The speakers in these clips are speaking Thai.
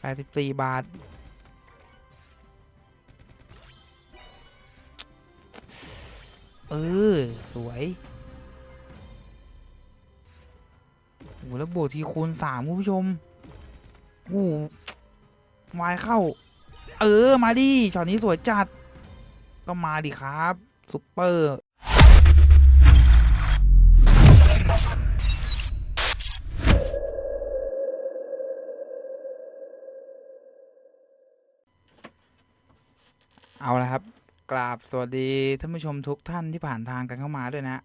แปดสิบสี่บาท เออ สวยโอ้แล้วบวกทีคูณสามคุณผู้ชมโอ้วายเข้า เออ มาดิช็อตนี้สวยจัด ก็มาดิครับ ซุปเปอร์ เอาละครับ กราบสวัสดีท่านผู้ชมทุกท่านที่ผ่านทางกันเข้ามาด้วยนะ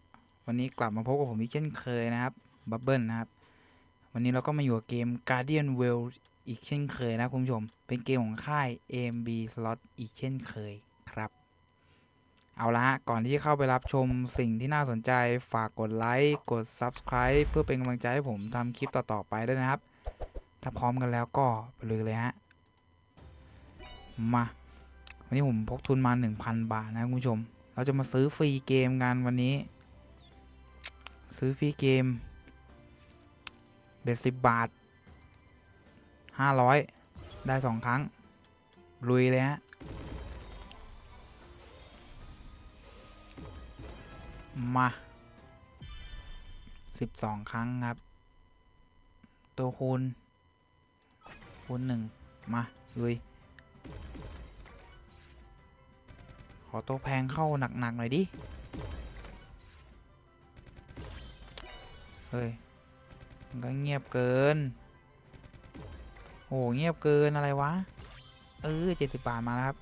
วันนี้กลับมาพบกับผมอีกเช่นเคยนะครับบับเบิลนะครับ วันนี้เราก็มาอยู่กับเกม Guardian World อีกเช่นเคยนะคุณผู้ชม เป็นเกมของค่าย AMB Slot อีกเช่นเคยครับ เอาละฮะก่อนที่จะเข้าไปรับชมสิ่งที่น่าสนใจฝากกดไลค์กด Subscribe เพื่อเป็นกำลังใจให้ผมทำคลิปต่อๆไปด้วยนะครับ ถ้าพร้อมกันแล้วก็ไปเลยเลยฮะมา วันนี้ผมพกทุนมา 1,000 บาทนะคุณผู้ชม เราจะมาซื้อฟรีเกมกันวันนี้ ซื้อฟรีเกม เบ็ดสิบบาท 500 ได้สองครั้ง ลุยเลยฮะมา12ครั้งครับ ตัวคูณคูณหนึ่งมาลุย ขอตัวแพงเข้าหนักๆหน่อยดิ เฮ้ย มันก็เงียบเกิน โอ้เงียบเกินอะไรวะ เออเจ็ดสิบบาทมาแล้วครับ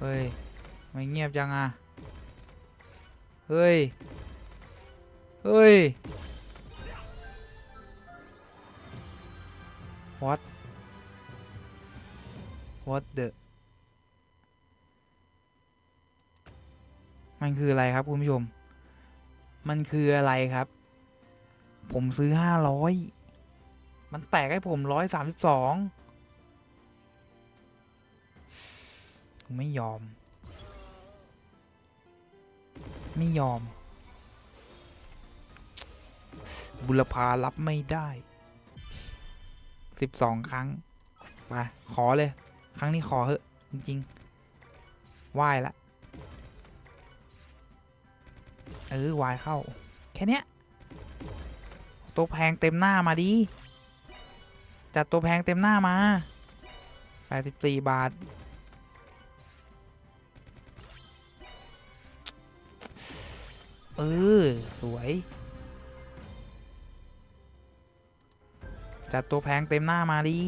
เฮ้ย ไม่เงียบจังอะเฮ้ย เฮ้ย what what the มันคืออะไรครับคุณผู้ชม มันคืออะไรครับ ผมซื้อห้าร้อยมันแตกให้ผมร้อยสามสิบสองผมไม่ยอม ไม่ยอม บุรพารับไม่ได้สิบสองครั้งไปขอเลย ครั้งนี้ขอเหอะจริงๆไหว้ละ เออวายเข้า แค่เนี้ย ตัวแพงเต็มหน้ามาดิ จัดตัวแพงเต็มหน้ามาแปดสิบสี่บาท เออ สวย จัดตัวแพงเต็มหน้ามาดิ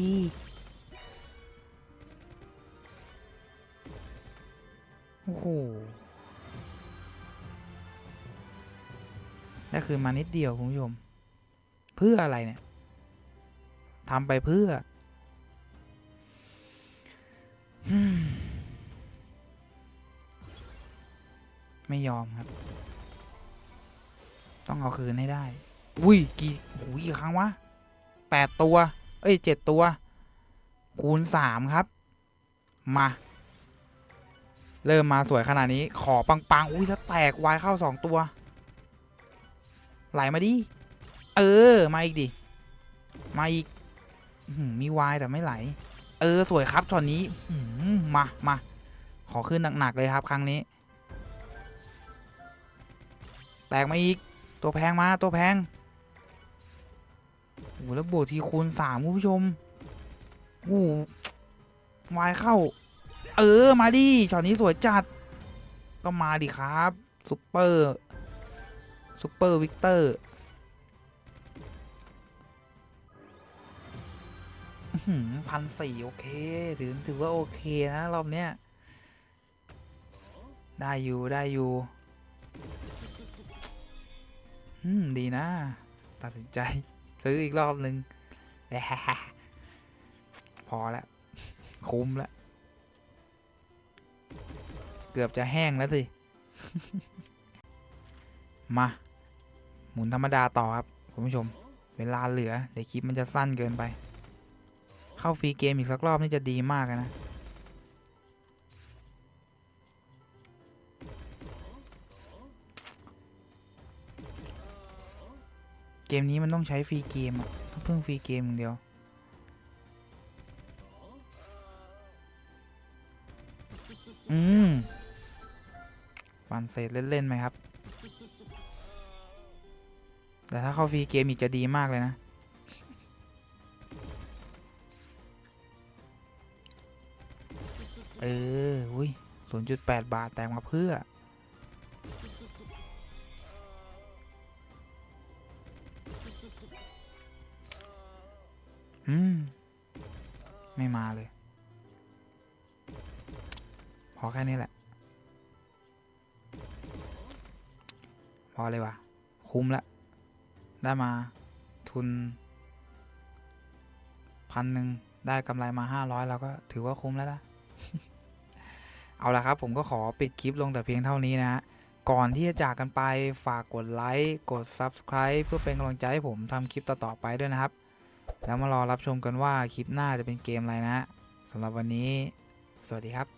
โอ้โห คืนมานิดเดียวคุณผู้ชม เพื่ออะไรเนี่ยทำไปเพื่อ ไม่ยอมครับ ต้องเอาคืนให้ได้ อุ้ย กี่หูยกี่ครั้งวะแปดตัว เอ้ยเจ็ดตัว คูณสามครับ มา เริ่มมาสวยขนาดนี้ ขอปังๆ อุ้ยถ้าแตกวายเข้าสองตัว ไหลมาดิ เออ มาอีกดิ มาอีกมีวายแต่ไม่ไหล เออ สวยครับช็อตนี้มามาขอขึ้นหนักๆเลยครับ ครั้งนี้ แตกมาอีก ตัวแพงมาตัวแพงโอ้โหแล้วบวกทีคูณสามคุณผู้ชมโอ้โหวายเข้า เออ มาดิช็อตนี้สวยจัด ก็มาดิครับซุปเปอร์ ซุปเปอร์วิกเตอร์พันสี่โอเค ถือถือว่าโอเคนะ รอบเนี้ย ได้อยู่ ได้อยู่ อืม ดีนะ ตัดสินใจ ซื้ออีกรอบหนึ่งพอแล้ว คุ้มแล้ว เกือบจะแห้งแล้วสิ มา หมุนธรรมดาต่อครับคุณผู้ชม เวลาเหลือเดี๋ยวคลิปมันจะสั้นเกินไป เข้าฟรีเกมอีกสักรอบนี่จะดีมากนะเกมนี้มันต้องใช้ฟรีเกมอะเพิ่งฟรีเกมอย่างเดียว อืมปั่นเศษเล่นๆไหมครับ แต่ถ้าเข้าฟรีเกมอีกจะดีมากเลยนะ เออ อุ้ยศูนย์จุดแปดบาท แตกมาเพื่อ อืม ไม่มาเลย พอแค่นี้แหละ พอเลยว่ะ คุ้มละ ได้มาทุนพันหนึ่งได้กำไรมาห้าร้อยเราก็ถือว่าคุ้มแล้วล่ะ เอาละครับผมก็ขอปิดคลิปลงแต่เพียงเท่านี้นะฮะก่อนที่จะจากกันไปฝากกดไลค์กด Subscribe เพื่อเป็นกำลังใจให้ผมทำคลิปต่อ ๆ ไปด้วยนะครับ แล้วมารอรับชมกันว่าคลิปหน้าจะเป็นเกมอะไรนะสำหรับวันนี้ สวัสดีครับ